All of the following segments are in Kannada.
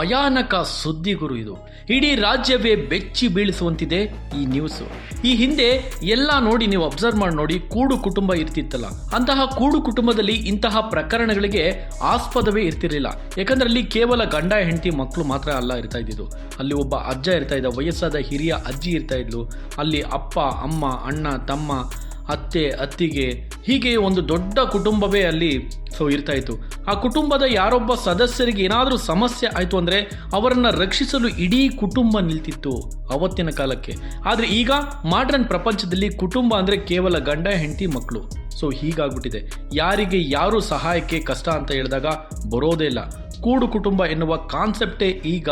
ಭಯಾನಕ ಸುದ್ದಿ ಗುರು ಇದು. ಇಡೀ ರಾಜ್ಯವೇ ಬೆಚ್ಚಿ ಬೀಳಿಸುವಂತಿದೆ ಈ ನ್ಯೂಸ್ ಈ ಹಿಂದೆ ಎಲ್ಲ ನೋಡಿ ನೀವು ಅಬ್ಸರ್ವ್ ಮಾಡಿ ನೋಡಿ ಕೂಡು ಕುಟುಂಬ ಇರ್ತಿತ್ತಲ್ಲ. ಅಂತಹ ಕೂಡು ಕುಟುಂಬದಲ್ಲಿ ಇಂತಹ ಪ್ರಕರಣಗಳಿಗೆ ಆಸ್ಪದವೇ ಇರ್ತಿರಲಿಲ್ಲ. ಯಾಕಂದ್ರೆ ಅಲ್ಲಿ ಕೇವಲ ಗಂಡ, ಹೆಂಡತಿ ಮಕ್ಕಳು ಮಾತ್ರ ಅಲ್ಲ ಇರ್ತಾ ಇದ್ದಿದ್ದು. ಅಲ್ಲಿ ಒಬ್ಬ ಅಜ್ಜ ಇರ್ತಾ ಇದ್ದ, ವಯಸ್ಸಾದ ಹಿರಿಯ ಅಜ್ಜಿ ಇರ್ತಾ ಇದ್ಲು. ಅಲ್ಲಿ ಅಪ್ಪ, ಅಮ್ಮ, ಅಣ್ಣ, ತಮ್ಮ ಅತ್ತೆ, ಅತ್ತಿಗೆ, ಹೀಗೆ ಒಂದು ದೊಡ್ಡ ಕುಟುಂಬವೇ ಅಲ್ಲಿ ಸೊ ಇರ್ತಾ ಇತ್ತು. ಆ ಕುಟುಂಬದ ಯಾರೊಬ್ಬ ಸದಸ್ಯರಿಗೆ ಏನಾದರೂ ಸಮಸ್ಯೆ ಆಯಿತು ಅಂದರೆ ಅವರನ್ನು ರಕ್ಷಿಸಲು ಇಡೀ ಕುಟುಂಬ ನಿಲ್ತಿತ್ತು ಅವತ್ತಿನ ಕಾಲಕ್ಕೆ. ಆದರೆ ಈಗ ಮಾಡ್ರನ್ ಪ್ರಪಂಚದಲ್ಲಿ ಕುಟುಂಬ ಅಂದರೆ ಕೇವಲ ಗಂಡ, ಹೆಂಡತಿ ಮಕ್ಕಳು ಸೊ ಹೀಗಾಗ್ಬಿಟ್ಟಿದೆ. ಯಾರಿಗೆ ಯಾರು ಸಹಾಯಕ್ಕೆ ಕಷ್ಟ ಅಂತ ಹೇಳಿದಾಗ ಬರೋದೇ ಇಲ್ಲ. ಕೂಡು ಕುಟುಂಬ ಎನ್ನುವ ಕಾನ್ಸೆಪ್ಟೇ ಈಗ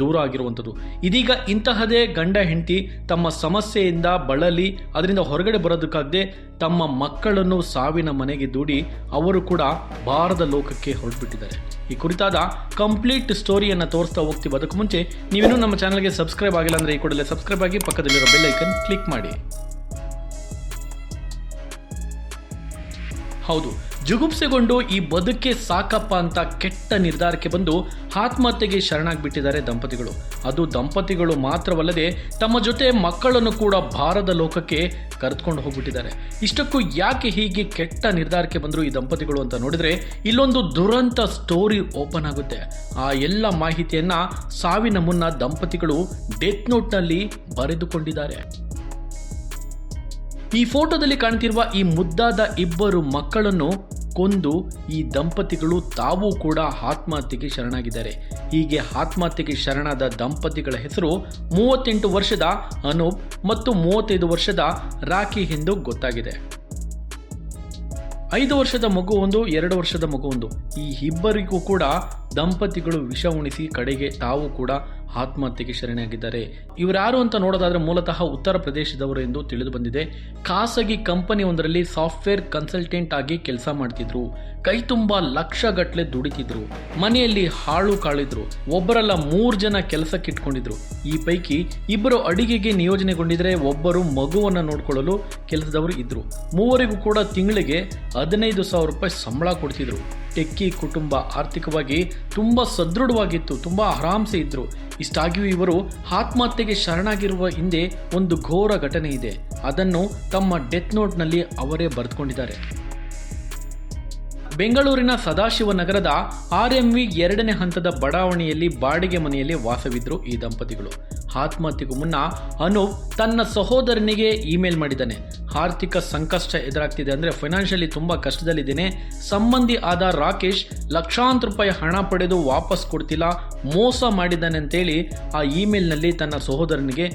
ದೂರ ಆಗಿರುವಂಥದ್ದು ಇದೀಗ ಇಂತಹದೇ ಗಂಡ ಹೆಂಡತಿ ತಮ್ಮ ಸಮಸ್ಯೆಯಿಂದ ಬಳಲಿ, ಅದರಿಂದ ಹೊರಗಡೆ ಬರೋದಕ್ಕಾಗದೆ ತಮ್ಮ ಮಕ್ಕಳನ್ನು ಸಾವಿನ ಮನೆಗೆ ದೂಡಿ ಅವರು ಕೂಡ ಭಾರದ ಲೋಕಕ್ಕೆ ಹೊರಟ್ಬಿಟ್ಟಿದ್ದಾರೆ. ಈ ಕುರಿತಾದ ಕಂಪ್ಲೀಟ್ ಸ್ಟೋರಿಯನ್ನು ತೋರಿಸ್ತಾ ಹೋಗ್ತೀವಿ. ಅದಕ್ಕೂ ಮುಂಚೆ ನೀವೇನು ನಮ್ಮ ಚಾನಲ್ಗೆ ಸಬ್ಸ್ಕ್ರೈಬ್ ಆಗಿಲ್ಲ ಅಂದರೆ ಈ ಕೂಡಲೇ ಸಬ್ಸ್ಕ್ರೈಬ್ ಆಗಿ ಪಕ್ಕದಲ್ಲಿರೋ ಬೆಲ್ಲೈಕನ್ ಕ್ಲಿಕ್ ಮಾಡಿ. ಹೌದು. ಜುಗುಪ್ಸೆಗೊಂಡು ಈ ಬದುಕೆ ಸಾಕಪ್ಪ ಅಂತ ಕೆಟ್ಟ ನಿರ್ಧಾರಕ್ಕೆ ಬಂದು ಆತ್ಮಹತ್ಯೆಗೆ ಶರಣಾಗಿಬಿಟ್ಟಿದ್ದಾರೆ ದಂಪತಿಗಳು. ಅದು ದಂಪತಿಗಳು ಮಾತ್ರವಲ್ಲದೆ ತಮ್ಮ ಜೊತೆ ಮಕ್ಕಳನ್ನು ಕೂಡ ಭಾರದ ಲೋಕಕ್ಕೆ ಕರೆದುಕೊಂಡು ಹೋಗ್ಬಿಟ್ಟಿದ್ದಾರೆ. ಇಷ್ಟಕ್ಕೂ ಯಾಕೆ ಹೀಗೆ ಕೆಟ್ಟ ನಿರ್ಧಾರಕ್ಕೆ ಬಂದರು ಈ ದಂಪತಿಗಳು ಅಂತ ನೋಡಿದರೆ ಇಲ್ಲೊಂದು ದುರಂತ ಸ್ಟೋರಿ ಓಪನ್ ಆಗುತ್ತೆ. ಆ ಎಲ್ಲ ಮಾಹಿತಿಯನ್ನು ಸಾವಿನ ಮುನ್ನ ದಂಪತಿಗಳು ಡೆತ್ ನೋಟ್ನಲ್ಲಿ ಬರೆದುಕೊಂಡಿದ್ದಾರೆ. ಈ ಫೋಟೋದಲ್ಲಿ ಕಾಣ್ತಿರುವ ಈ ಮುದ್ದಾದ ಇಬ್ಬರು ಮಕ್ಕಳನ್ನು ಕೊಂದು ಈ ದಂಪತಿಗಳು ತಾವು ಕೂಡ ಆತ್ಮಹತ್ಯೆಗೆ ಶರಣಾಗಿದ್ದಾರೆ. ಹೀಗೆ ಆತ್ಮಹತ್ಯೆಗೆ ಶರಣಾದ ದಂಪತಿಗಳ ಹೆಸರು ಮೂವತ್ತೆಂಟು ವರ್ಷದ ಅನೂಪ್ ಮತ್ತು ಮೂವತ್ತೈದು ವರ್ಷದ ರಾಖಿ ಎಂದು ಗೊತ್ತಾಗಿದೆ. ಐದು ವರ್ಷದ ಮಗುವೊಂದು ಎರಡು ವರ್ಷದ ಮಗುವೊಂದು ಈ ಇಬ್ಬರಿಗೂ ಕೂಡ ದಂಪತಿಗಳು ವಿಷ ಉಣಿಸಿ ಕಡೆಗೆ ತಾವು ಕೂಡ ಆತ್ಮಹತ್ಯೆಗೆ ಶರಣಾಗಿದ್ದಾರೆ. ಇವರ್ಯಾರು ಅಂತ ನೋಡೋದಾದ್ರೆ ಮೂಲತಃ ಉತ್ತರ ಪ್ರದೇಶದವರು ಎಂದು ತಿಳಿದು ಬಂದಿದೆ ಖಾಸಗಿ ಕಂಪನಿ ಒಂದರಲ್ಲಿ ಸಾಫ್ಟ್ವೇರ್ ಕನ್ಸಲ್ಟೆಂಟ್ ಆಗಿ ಕೆಲಸ ಮಾಡ್ತಿದ್ರು. ಕೈ ತುಂಬ ಲಕ್ಷಗಟ್ಟಲೆ ದುಡಿತಿದ್ರು. ಮನೆಯಲ್ಲಿ ಹಾಳು ಕಾಳಿದ್ರು. ಒಬ್ಬರಲ್ಲ ಮೂರು ಜನ ಕೆಲಸಕ್ಕೆ ಇಟ್ಕೊಂಡಿದ್ರು. ಈ ಪೈಕಿ ಇಬ್ಬರು ಅಡಿಗೆಗೆ ನಿಯೋಜನೆಗೊಂಡಿದ್ರೆ ಒಬ್ಬರು ಮಗುವನ್ನು ನೋಡಿಕೊಳ್ಳಲು ಕೆಲಸದವರು ಇದ್ರು. ಮೂವರಿಗೂ ಕೂಡ ತಿಂಗಳಿಗೆ ಹದಿನೈದು ಸಾವಿರ ರೂಪಾಯಿ ಸಂಬಳ ಕೊಡ್ತಿದ್ರು. ಟೆಕ್ಕಿ ಕುಟುಂಬ ಆರ್ಥಿಕವಾಗಿ ತುಂಬ ಸದೃಢವಾಗಿತ್ತು, ತುಂಬ ಆರಾಮ್ಸೆ ಇದ್ರು. ಇಷ್ಟಾಗಿಯೂ ಇವರು ಆತ್ಮಹತ್ಯೆಗೆ ಶರಣಾಗಿರುವ ಹಿಂದೆ ಒಂದು ಘೋರ ಘಟನೆ ಇದೆ. ಅದನ್ನು ತಮ್ಮ ಡೆತ್ ನೋಟ್ನಲ್ಲಿ ಅವರೇ ಬರೆದುಕೊಂಡಿದ್ದಾರೆ. ಬೆಂಗಳೂರಿನ ಸದಾಶಿವನಗರದ ವಿ ಎರಡನೇ ಹಂತದ ಬಡಾವಣೆಯಲ್ಲಿ ಬಾಡಿಗೆ ಮನೆಯಲ್ಲಿ ವಾಸವಿದ್ರು ಈ ದಂಪತಿಗಳು. ಆತ್ಮಹತ್ಯೆಗೂ ಮುನ್ನ ಅನೂಪ್ ತನ್ನ ಸಹೋದರನಿಗೆ ಇಮೇಲ್ ಮಾಡಿದ್ದಾನೆ. ಆರ್ಥಿಕ ಸಂಕಷ್ಟ ಎದುರಾಗ್ತಿದೆ ಅಂದರೆ ಫೈನಾನ್ಷಿಯಲಿ ತುಂಬ ಕಷ್ಟದಲ್ಲಿದ್ದೇನೆ. ಸಂಬಂಧಿ ಆದ ರಾಕೇಶ್ ಲಕ್ಷಾಂತರ ರೂಪಾಯಿ ಹಣ ಪಡೆದು ವಾಪಸ್ ಕೊಡ್ತಿಲ್ಲ, ಮೋಸ ಮಾಡಿದ್ದಾನೆ ಅಂತೇಳಿ ಆ ಇಮೇಲ್ನಲ್ಲಿ ತನ್ನ ಸಹೋದರನಿಗೆ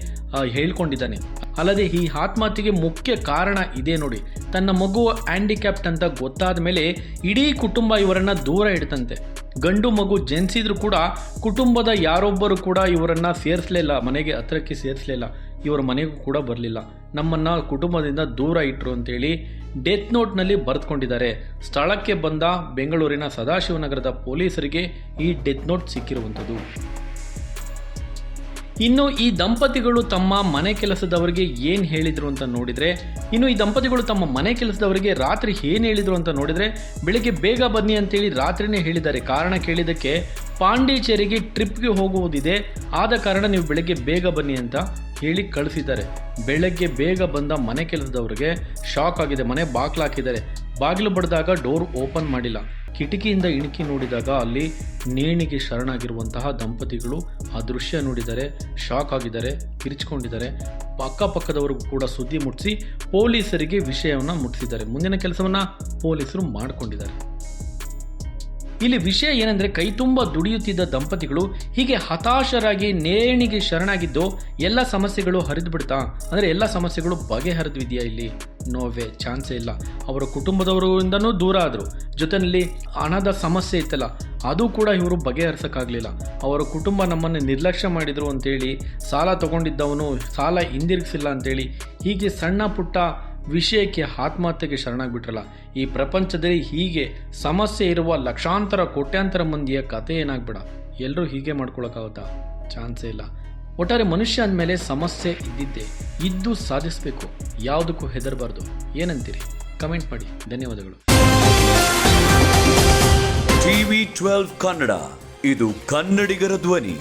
ಹೇಳ್ಕೊಂಡಿದ್ದಾನೆ. ಅಲ್ಲದೆ ಈ ಆತ್ಮಹತ್ಯೆಗೆ ಮುಖ್ಯ ಕಾರಣ ಇದೆ ನೋಡಿ. ತನ್ನ ಮಗು ಹ್ಯಾಂಡಿಕ್ಯಾಪ್ಟ್ ಅಂತ ಗೊತ್ತಾದ ಮೇಲೆ ಇಡೀ ಕುಟುಂಬ ಇವರನ್ನ ದೂರ ಇಡ್ತಂತೆ. ಗಂಡು ಮಗು ಜನಿಸಿದ್ರು ಕೂಡ ಕುಟುಂಬದ ಯಾರೊಬ್ಬರು ಕೂಡ ಇವರನ್ನ ಸೇರಿಸಲಿಲ್ಲ, ಮನೆಗೆ ಹತ್ರಕ್ಕೆ ಸೇರಿಸಲಿಲ್ಲ, ಇವರ ಮನೆಗೂ ಕೂಡ ಬರಲಿಲ್ಲ. ನಮ್ಮನ್ನ ಕುಟುಂಬದಿಂದ ದೂರ ಇಟ್ಟರು ಅಂತೇಳಿ ಡೆತ್ ನೋಟ್ನಲ್ಲಿ ಬರೆದುಕೊಂಡಿದ್ದಾರೆ. ಸ್ಥಳಕ್ಕೆ ಬಂದ ಬೆಂಗಳೂರಿನ ಸದಾಶಿವನಗರದ ಪೊಲೀಸರಿಗೆ ಈ ಡೆತ್ ನೋಟ್ ಸಿಕ್ಕಿರುವಂಥದ್ದು. ಇನ್ನು ಈ ದಂಪತಿಗಳು ತಮ್ಮ ಮನೆ ಕೆಲಸದವರಿಗೆ ಏನು ಹೇಳಿದರು ಅಂತ ನೋಡಿದ್ರೆ, ಇನ್ನು ಈ ದಂಪತಿಗಳು ತಮ್ಮ ಮನೆ ಕೆಲಸದವರಿಗೆ ರಾತ್ರಿ ಏನು ಹೇಳಿದರು ಅಂತ ನೋಡಿದ್ರೆ, ಬೆಳಿಗ್ಗೆ ಬೇಗ ಬನ್ನಿ ಅಂತೇಳಿ ರಾತ್ರಿನೇ ಹೇಳಿದ್ದಾರೆ. ಕಾರಣ ಕೇಳಿದ್ದಕ್ಕೆ ಪಾಂಡಿಚೇರಿಗೆ ಟ್ರಿಪ್ಗೆ ಹೋಗುವುದಿದೆ. ಆದ ಕಾರಣ ನೀವು ಬೆಳಗ್ಗೆ ಬೇಗ ಬನ್ನಿ ಅಂತ ಹೇಳಿ ಕಳಿಸಿದ್ದಾರೆ. ಬೆಳಗ್ಗೆ ಬೇಗ ಬಂದ ಮನೆ ಕೆಲಸದವರಿಗೆ ಶಾಕ್ ಆಗಿದೆ. ಮನೆ ಬಾಗಿಲು ಹಾಕಿದ್ದಾರೆ. ಬಾಗಿಲು ಬಡಿದಾಗ ಡೋರ್ ಓಪನ್ ಮಾಡಿಲ್ಲ. ಕಿಟಕಿಯಿಂದ ಇಣುಕಿ ನೋಡಿದಾಗ ಅಲ್ಲಿ ನೇಣಿಗೆ ಶರಣಾಗಿರುವಂತಹ ದಂಪತಿಗಳು ಆ ದೃಶ್ಯ ನೋಡಿದರೆ, ಶಾಕ್ ಆಗಿದ್ದಾರೆ, ಕಿರಿಚಿಕೊಂಡಿದ್ದಾರೆ. ಅಕ್ಕಪಕ್ಕದವರಿಗೂ ಕೂಡ ಸುದ್ದಿ ಮುಟ್ಟಿಸಿ ಪೊಲೀಸರಿಗೆ ವಿಷಯವನ್ನು ಮುಟ್ಟಿಸಿದ್ದಾರೆ. ಮುಂದಿನ ಕೆಲಸವನ್ನ ಪೊಲೀಸರು ಮಾಡಿಕೊಂಡಿದ್ದಾರೆ. ಇಲ್ಲಿ ವಿಷಯ ಏನಂದ್ರೆ, ಕೈ ತುಂಬ ದುಡಿಯುತ್ತಿದ್ದ ದಂಪತಿಗಳು ಹೀಗೆ ಹತಾಶರಾಗಿ ನೇಣಿಗೆ ಶರಣಾಗಿದ್ದು ಎಲ್ಲ ಸಮಸ್ಯೆಗಳು ಹರಿದು ಬಿಡ್ತಾ ಅಂದ್ರೆ ಎಲ್ಲ ಸಮಸ್ಯೆಗಳು ಬಗೆಹರಿದ್ವಿದೆಯಾ ಇಲ್ಲಿ? ನೋವೇ, ಚಾನ್ಸೇ ಇಲ್ಲ. ಅವರ ಕುಟುಂಬದವರಿಂದನೂ ದೂರ ಆದರು. ಜೊತೆಯಲ್ಲಿ ಹಣದ ಸಮಸ್ಯೆ ಇತ್ತಲ್ಲ, ಅದು ಕೂಡ ಇವರು ಬಗೆಹರಿಸೋಕ್ಕಾಗಲಿಲ್ಲ. ಅವರ ಕುಟುಂಬ ನಮ್ಮನ್ನು ನಿರ್ಲಕ್ಷ್ಯ ಮಾಡಿದರು ಅಂತೇಳಿ, ಸಾಲ ತಗೊಂಡಿದ್ದವನು ಸಾಲ ಹಿಂದಿರುಗಿಸಿಲ್ಲ ಅಂತೇಳಿ, ಹೀಗೆ ಸಣ್ಣ ಪುಟ್ಟ ವಿಷಯಕ್ಕೆ ಆತ್ಮಹತ್ಯೆಗೆ ಶರಣಾಗ್ಬಿಟ್ರಲ್ಲ. ಈ ಪ್ರಪಂಚದಲ್ಲಿ ಹೀಗೆ ಸಮಸ್ಯೆ ಇರುವ ಲಕ್ಷಾಂತರ ಕೋಟ್ಯಾಂತರ ಮಂದಿಯ ಕತೆ ಏನಾಗ್ಬೇಡ. ಎಲ್ಲರೂ ಹೀಗೆ ಮಾಡ್ಕೊಳಕ್ಕಾಗುತ್ತಾ? ಚಾನ್ಸೇ ಇಲ್ಲ. ಒಟ್ಟಾರೆ ಮನುಷ್ಯ ಅಂದಮೇಲೆ ಸಮಸ್ಯೆ ಇದ್ದಿದ್ದೆ ಇದ್ದು ಸಾಧಿಸಬೇಕು, ಯಾವುದಕ್ಕೂ ಹೆದರಬಾರ್ದು. ಏನಂತೀರಿ? ಕಮೆಂಟ್ ಮಾಡಿ. ಧನ್ಯವಾದಗಳು. ಟಿವಿ ಟ್ವೆಲ್ವ್ ಕನ್ನಡ, ಇದು ಕನ್ನಡಿಗರ ಧ್ವನಿ.